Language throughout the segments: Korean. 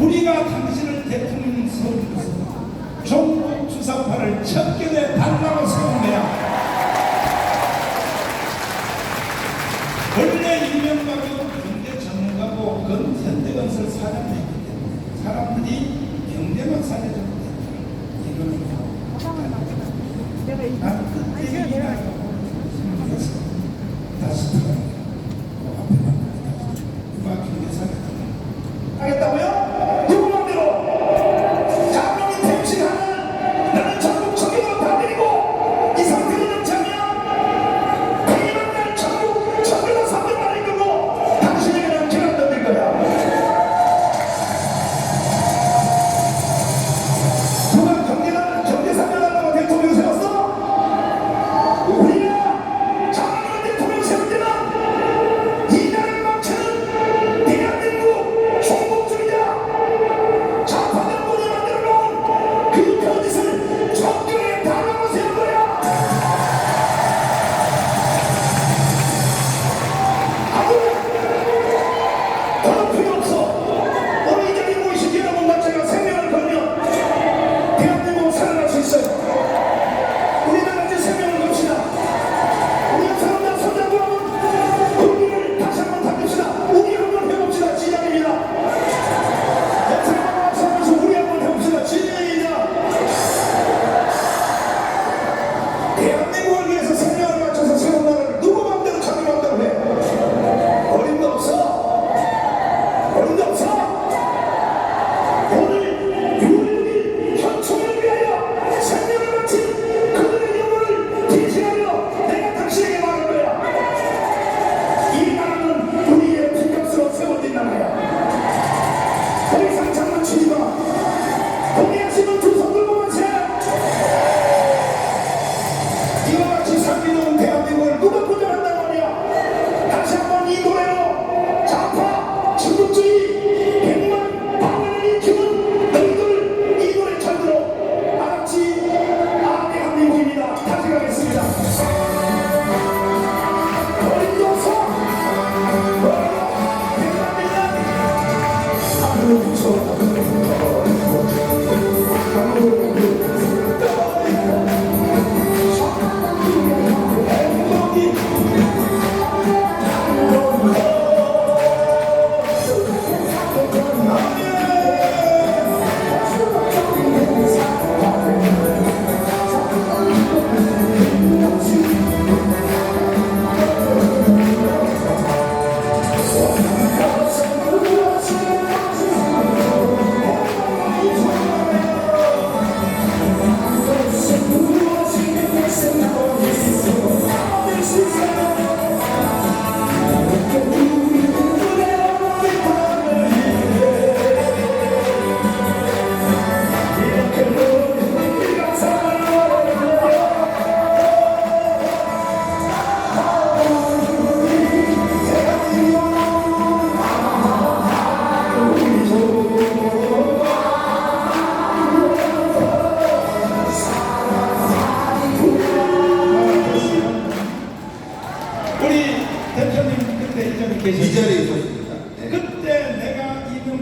우리가 당신을 대통령 세우면서 종북 주사파를 척결해 달라고 거야. 원래 이명박은 경제 전문가고 건 현대건설 사장을 했기 때문에 사람들이 경제만 살려주면 된다. 이거는 내가 이 나는 그때 얘기하고 생각해서 다시 들어갑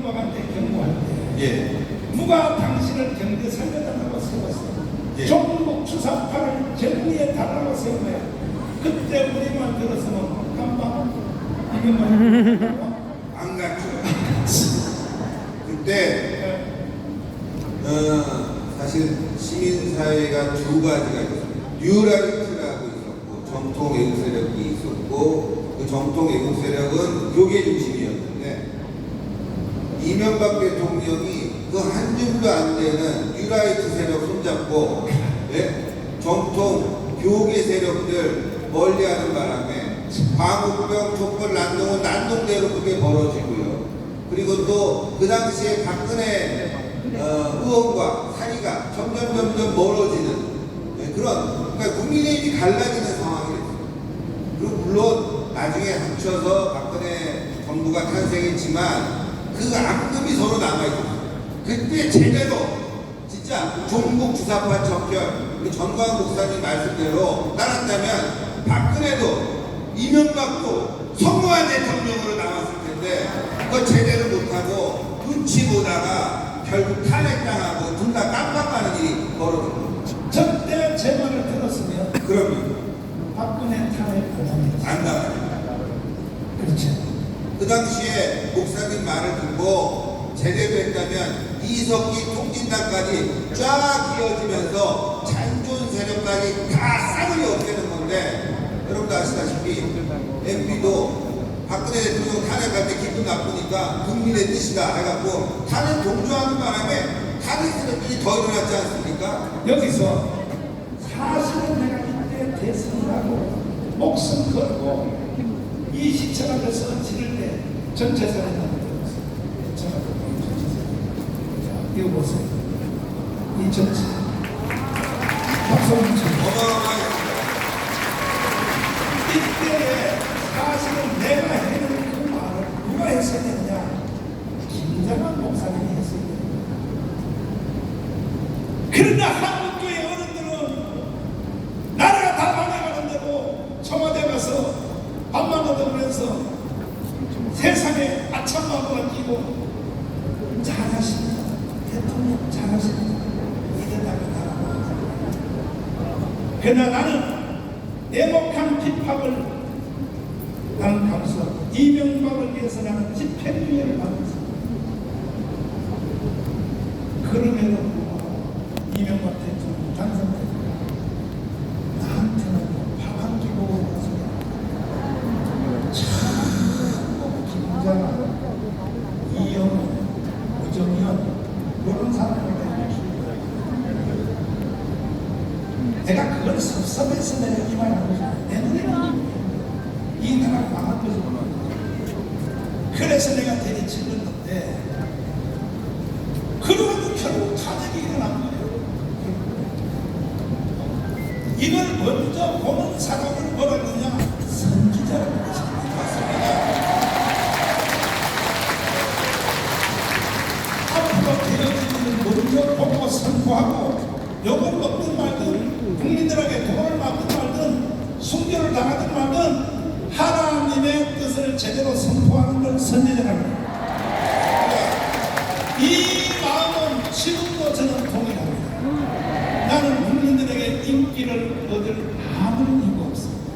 이명박한테 경고할 때 예. 누가 당신을 경제 살려달라고 세웠어? 예. 종북 주사파를 정리해 달라고 거야. 그때 우리만 들었으면 깜빡 이게 뭐야? 안 갔죠. 그때 어, 사실 시민사회가 두 가지가 있었어요. 뉴라이트라고 있었고 정통 외국 세력이 있었고 그 정통 외국 세력은 교계 중심이었는데 이명박 대통령이 그 한 줌도 안 되는 뉴라이트 세력 손잡고 예? 정통 교계 세력들 멀리하는 바람에 광우병 촛불 난동은 난동대로 그게 벌어지고요. 그리고 또 그 당시에 박근혜 어, 의원과 사이가 점점 점점 멀어지는 예, 그런 그러니까 국민의힘이 갈라지는 상황이 됐어요. 그리고 물론 나중에 합쳐서 박근혜 정부가 탄생했지만 그 앙금이 서로 남아있어요. 그때 제대로 진짜 종북 주사파 척결 우리 전광 목사님 말씀대로 따랐다면 박근혜도 이명박도 성노한 대통령으로 나왔을 텐데 그거 제대로 못하고 눈치 보다가 결국 탄핵당하고 둘 다 깜빡하는 일이 벌어진 겁니다. 저때 제 말을 들었으면 그러면 박근혜 탄핵. 안 나가요. 당시에 목사님 말을 듣고 제대로 했다면 이석기 통진당까지 쫙 이어지면서 잔존 세력까지 다 싸그리 없애는 건데 여러분도 아시다시피 MB도 박근혜 대통령 탄핵할 때 기분 나쁘니까 국민의 뜻이다 해갖고 탄핵 동조하는 바람에 탄핵 세력들이 더 일어났지 않습니까? 여기서 사실은 내가 이때 대선하고 목숨 걸고 이 시청 앞에서 지를 때전체사를 남겨놨어요. 제가 이 전체사. 자, 이거 보세요. 이 전체. 박수 한번 쳐주세요. 어마어마한 이때 사실은 내가 해는 그 말을 누가 했어야 되느냐? 김장한 목사님이 했어야 되느냐? 그러나 한국교회 어른들은 나라가 다 망해가는데도 청와대 가서 밥만 얻어보면서 세상에 아참마구가 끼고 잘하십니다. 대통령 잘하십니다. 이러다가 나라가 그러나 나는 내목한 핍박을 나는 감수하고 이명박을 위해서 나는 집행유예를 받았어. 그럼에도 불구하고 이명박 대통령 당선되고 나한테는 밥한 끼 먹고 가서 참 김장한 이영호, 우정현 이런 사람을 내가 그걸 섭섭해서 내가 이 말을 하고. 내 눈에는 이 나라가 망한 것을 몰라. 그래서 내가 대리치는 건데, 그러면 결국 탄핵이 일어난 거예요. 이걸 먼저 보는 사람을 뭐라 그러냐? 선지자라고 그랬습니다. 앞으로 되어지는 먼저 보고 선포하고 욕을 먹든 말든 국민들에게 도움을 받든 말든 순교를 당하든 말든 하나님의 뜻을 제대로 선포하는 걸 선지자라고 합니다. 이 마음은 지금도 저는 동일합니다. 나는 국민들에게 인기를 얻을 아무런 이유가 없습니다.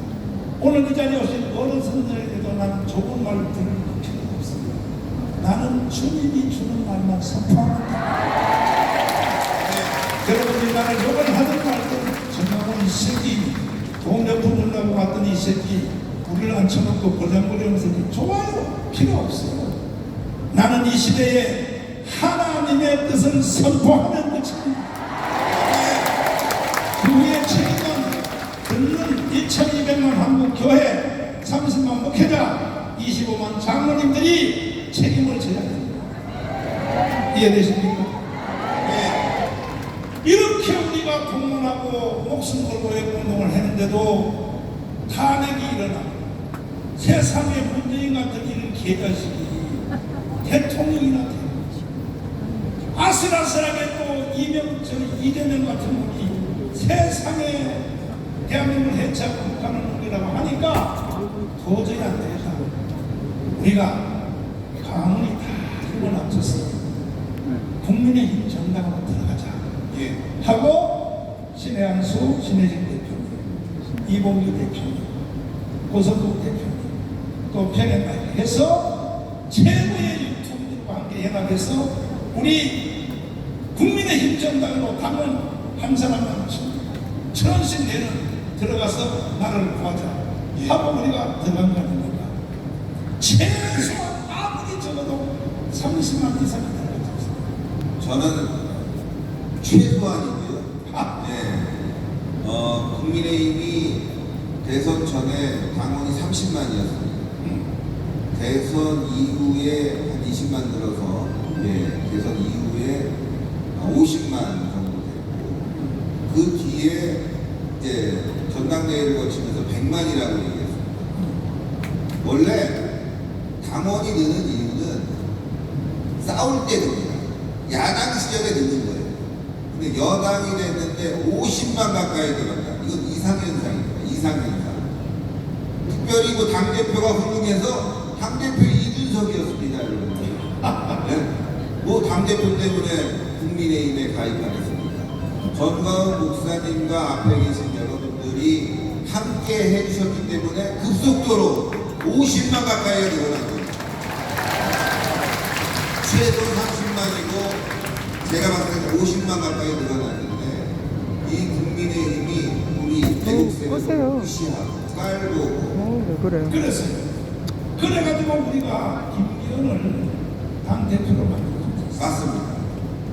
오늘 이 자리에 오신 어른선들에게도 나는 좋은 말 들을 필요가 없습니다. 나는 주님이 주는 말만 선포합니다. 여러분들이 나를 욕을 하든 말든 새끼 돈 몇 푼 주려고 왔던 이 새끼 우리를 앉혀놓고 벌렁거리는 새끼 좋아요. 필요 없어요. 나는 이 시대에 하나님의 뜻을 선포하는 것입니다. 그 위에 책임은 듣는 1200만 한국 교회 30만 목회자 25만 장로님들이 책임을 져야 됩니다. 이해되십니까? 이렇게 우리가 공문하고 목숨 걸고 운동을 했는데도 탄핵이 일어나고 세상에 문재인 같은 이런 개자식이 대통령이나 되는 거지. 아슬아슬하게 또 이명, 저 이재명 같은 분이 세상에 대한민국을 해체하고 가는 놈이라고 하니까 도저히 안 되겠다. 우리가 가문이 다 힘을 합쳐서 국민의힘 정당으로 들어가자. 예. 하고 신혜한수 신혜진 대표님, 이봉규 대표님, 고성국 대표님, 또 편애말 해서 최고의 유튜브들과 함께 연합해서 우리 국민의 힘 정당으로 당은 한 사람 남았습니다. 천원씩 내는 들어가서 나라를 구하자 예. 하고 우리가 들어간 겁니다. 최소한 아무리 적어도 30만 이상이 거죠. 저는. 예. 어, 국민의힘이 대선 전에 당원이 30만이었습니다. 대선 이후에 한 20만 늘어서 예, 대선 이후에 50만 정도 됐고 그 뒤에 이제 전당대회를 거치면서 100만이라고 얘기했습니다. 원래 당원이 느는 이유는 싸울 때 듭니다. 야당 시절에 늦는 여당이 됐는데 50만 가까이 들어간다. 이건 이상현상입니다. 이상현상. 특별히 그 당대표가 훌륭해서 당대표 이준석이었습니다. 네? 뭐 당대표 때문에 국민의힘에 가입하겠습니까? 전광훈 목사님과 앞에 계신 여러분들이 함께 해주셨기 때문에 급속도로 50만 가까이 늘어난 겁니다. 최소 30만이고 제가 봤을 때 50만 가까이 늘어났는데 이 국민의힘이 우리 세력을 보세요. 무시하고 깔고 어, 왜 그래요? 그랬어요. 그래가지고 우리가 김기현을 당 대표로 만들었습니다. 맞습니다.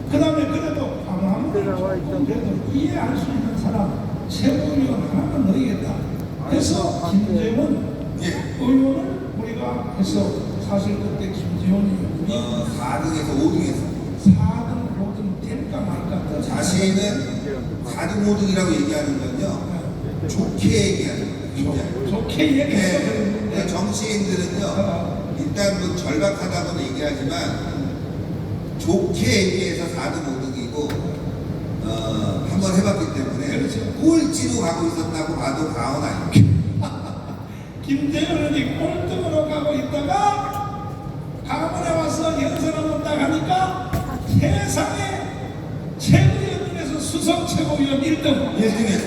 그 다음에 그래도 강화문을 조금 그래도 이해할 수 있는 사람 최고위원 하나만 넣어야겠다. 해서 김재원 예. 의원을 우리가 해서 사실 그때 김재원 어, 의원이 4등에서 5등에서 4등 5등 될까 말까 더 자신은 4등 5등이라고 얘기하는 건요 좋게 얘기하는 거예요 좋게 얘기해서 네, 그랬는데 정치인들은요 일단 뭐 절박하다고는 얘기하지만 좋게 얘기해서 4등 5등이고 어, 한번 해봤기 때문에 그렇죠. 꼴찌로 가고 있었다고 봐도 과언 아닙니다 김재현이 꼴등으로 가고 있다가 강원에 와서 연설을 온다 하니까 세상에 최고위원에서 수석 최고위원 1등. 1등에서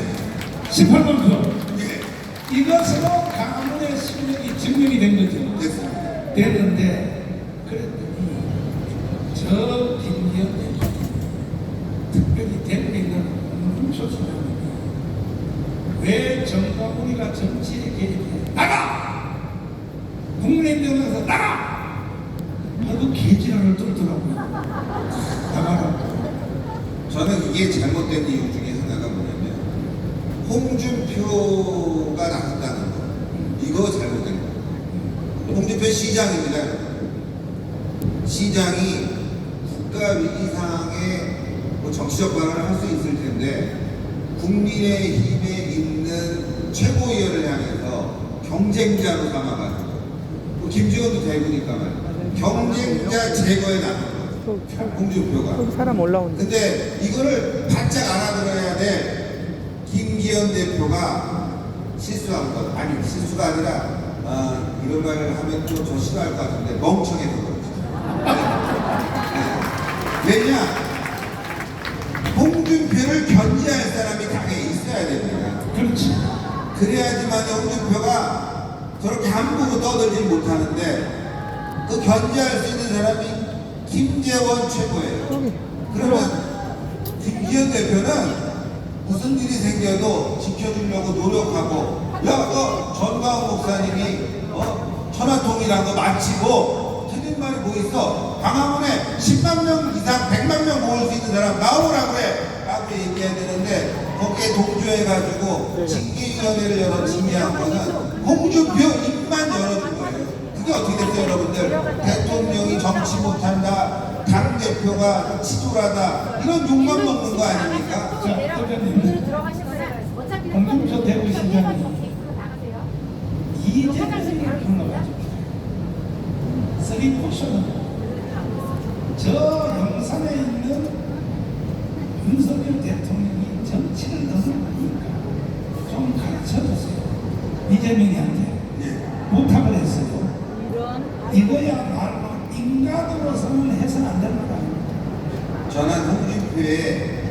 18만 표 예, 이것으로 강원의 실력이 증명이 된 거죠. 됐습니다. 됐는데 저는 이게 잘못된 이유 중에 하나가 뭐냐면 홍준표가 나섰다는 거. 이거 잘못된 거. 홍준표 시장입니다 시장이 국가 위기 상황에 뭐 정치적 발언을 할 수 있을 텐데 국민의 힘에 있는 최고위원을 향해서 경쟁자로 삼아가지고. 뭐 김지원도 대구니까 말이야 경쟁자 제거에 나선 홍준표가 거기 사람 올라온다. 근데 이거를 바짝 알아들어야 돼. 김기현 대표가 실수한 것 아니 실수가 아니라 아, 이런 말을 하면 또 저 싫어할 것 같은데 멍청해서 그렇죠. 네. 왜냐? 홍준표를 견제할 사람이 당에 있어야 됩니다. 그렇지 그래야지만 홍준표가 저렇게 함부로 떠들지 못하는데 그 견제할 수 있는 사람이 김재원 최고예요. 그러면 김기현 대표는 무슨 일이 생겨도 지켜주려고 노력하고 야너 전광훈 목사님이 어 천하통일한 거 마치고 틀린 말이 뭐 있어? 광화문에 10만 명 이상 100만 명 모을 수 있는 사람 나오라고 해 라고 얘기해야 되는데 거기에 동조해가지고 징계위원회를 열어 징계한 거는 홍준표 입만 열어준 거예요 그게 어떻게 됐어요 여러분들? 대통령이 정치 못한다 당 대표가 치졸하다 이런 욕만 먹는 거 아닙니까? 자 대표님 홍준표 대구시장이 이재명을 불러가지고 쓰리 포션은 저 영산에 있는 윤석열 대통령이 정치를 너무 하니까 좀 가르쳐주세요. 이재명이한테. 네. 했어요 이거야말로 인간으로서는 해서는 안 되는 거다 저는 홍준표의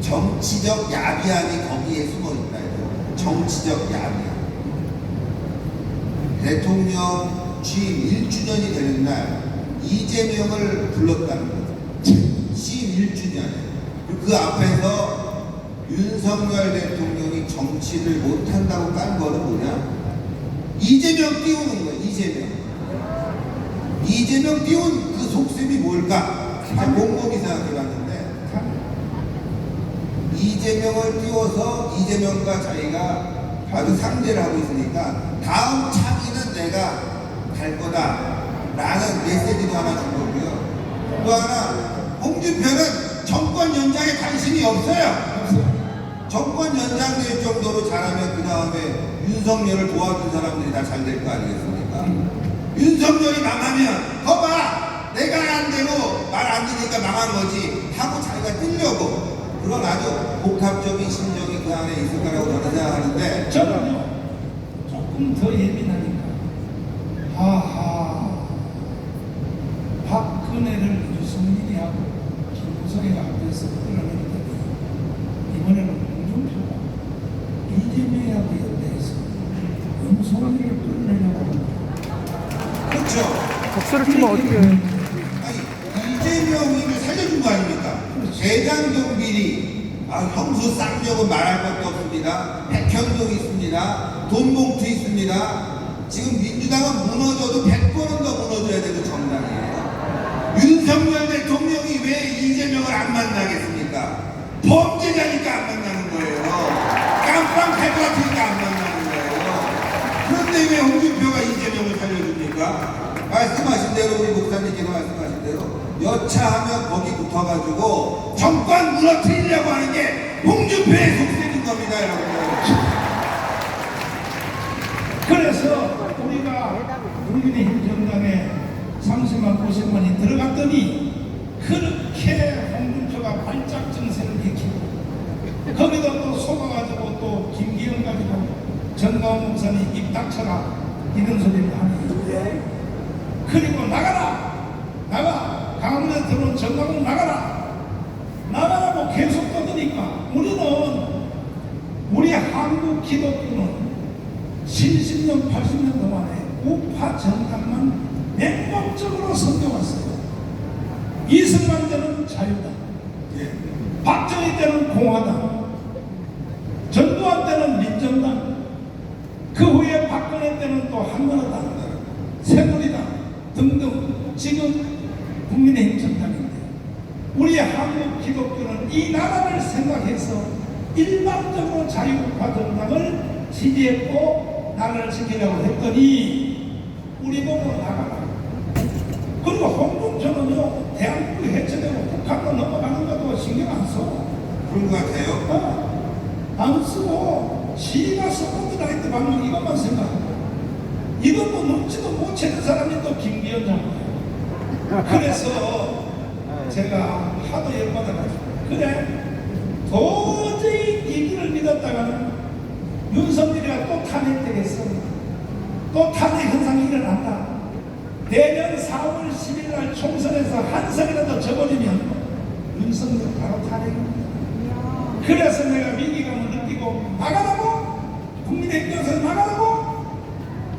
정치적 야비함이 거기에 숨어 있다. 정치적 야비함. 대통령 취임 1주년이 되는 날 이재명을 불렀다는 거죠. 취임 1주년에. 그 앞에서 윤석열 대통령이 정치를 못한다고 깐 거는 뭐냐? 이재명 띄우는 거예요, 이재명. 이재명 띄운 그 속셈이 뭘까? 다 곰곰이 생각해봤는데. 이재명을 띄워서 이재명과 자기가 아주 상대를 하고 있으니까 다음 차기는 내가 갈 거다. 라는 메시지도 하나 준 거고요. 또 하나 홍준표는 정권 연장에 관심이 없어요. 정권 연장될 정도로 잘하면 그 다음에 윤석열을 도와준 사람들이 다 잘 될 거 아니겠습니까? 윤석열이 망하면 거봐 내가 안 되고 말안 들으니까 망한 거지. 하고 자기가 뛰려고. 그런 아주 복합적인 심정이 그 안에 있을 거라고 저는 생각하는데. 저는요 조금 더 예민하니까. 하하. 박근혜를 김무성이가 앞에서 끌어내더니 이번에는 홍준표가 이재명하고 연대해서 음성을 끌어 독서를 치면 어떻게 이재명이를 살려준 거 아닙니까? 대장경비리 아, 형수 쌍욕은 말할 것도 없습니다. 백현동 있습니다. 돈봉투 있습니다. 지금 민주당은 무너져도 100번은 더 무너져야 되는 정당이에요. 윤석열 대통령이 왜 이재명을 안 만나겠습니까? 범죄자니까 안 만나는 거예요. 깜빵 패거 같으니까 안 만나는 거예요. 그런데 왜 홍준표 가 이재명을 살려줍니까? 말씀하신 대로 우리 목사님께서 말씀하신 대로 여차하면 거기 붙어가지고 정권 무너뜨리려고 하는 게 홍준표의 속셈인 겁니다 여러분 그래서 우리가 국민의힘 정당에 30만 50만이 들어갔더니 그렇게 홍준표가 발작 증세를 일으키고 거기다 또 속아가지고 또 김기현 가지고 정가원 목사님 입 닥쳐라 이런 소리를 하니 그리고 나가라! 나가! 강원에 들어온 정가원 나가라! 나가라고 계속 떠드니까 우리는 우리 한국 기독교는 70년, 80년 동안에 우파 정당만 맹목적으로 섬겨왔어요. 이승만 때는 자유당, 예. 박정희 때는 공화당, 전두환 때는 민정당, 그 후에 박근혜 때는 또 한나라당, 새누리당 등등 지금 국민의힘 정당인데 우리 한국 기독교는 이 나라를 생각해서 일반적으로 자유우파 정당을 지지했고 나라를 지키려고 했더니 우리 보고 나가라. 그리고 홍준표는요 대한민국 해체되고 북한으로 넘어가는 것도 신경 안 써. 그런 것 같아요 어, 안 쓰고 지가 서포트라이트 방송 이것만 생각하고 이것도 눈치도 못 채는 사람이 또 김기현 장관이에요. 그래서 제가 하도 열받아가지고 그래 도저히 이 길을 믿었다가는 윤석열이가 또 탄핵되겠어. 또 탄핵 현상이 일어난다. 내년 4월 10일 날 총선에서 한 석이라도 져버리면 윤석열 바로 탄핵입니다. 그래서 내가 위기감을 느끼고 나가라고! 국민의힘에서 나가라고!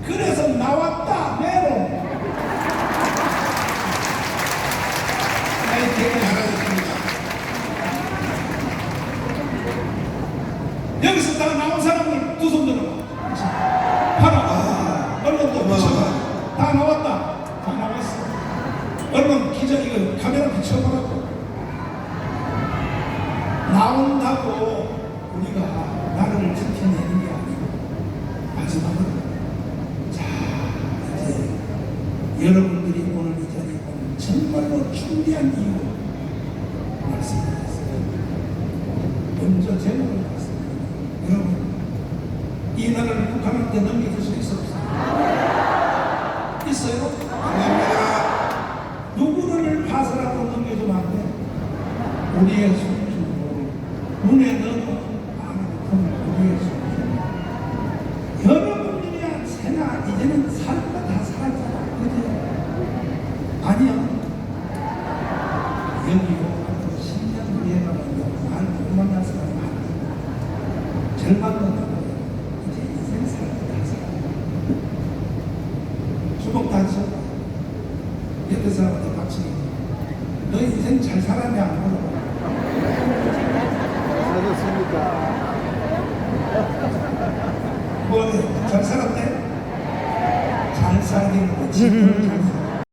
그래서 나왔다 매로 나의 대결 잘하셨습니다 여기서 다 나온 사람들 두 손 들어봐. 봐라. 언론도 비춰봐. 다 나왔다. 다 나왔어. 기자 이거 카메라 비춰보라고. 나온다고 우리가 나라를 지켜내는 게 아니고 마지막으로 자 이제 여러분들이 오늘 이 자리에 오는 정말로 준비한 이유 말씀드렸어요. 먼저 제목을 봤습니다. 여러분, 이 나라를 북한한테 넘겨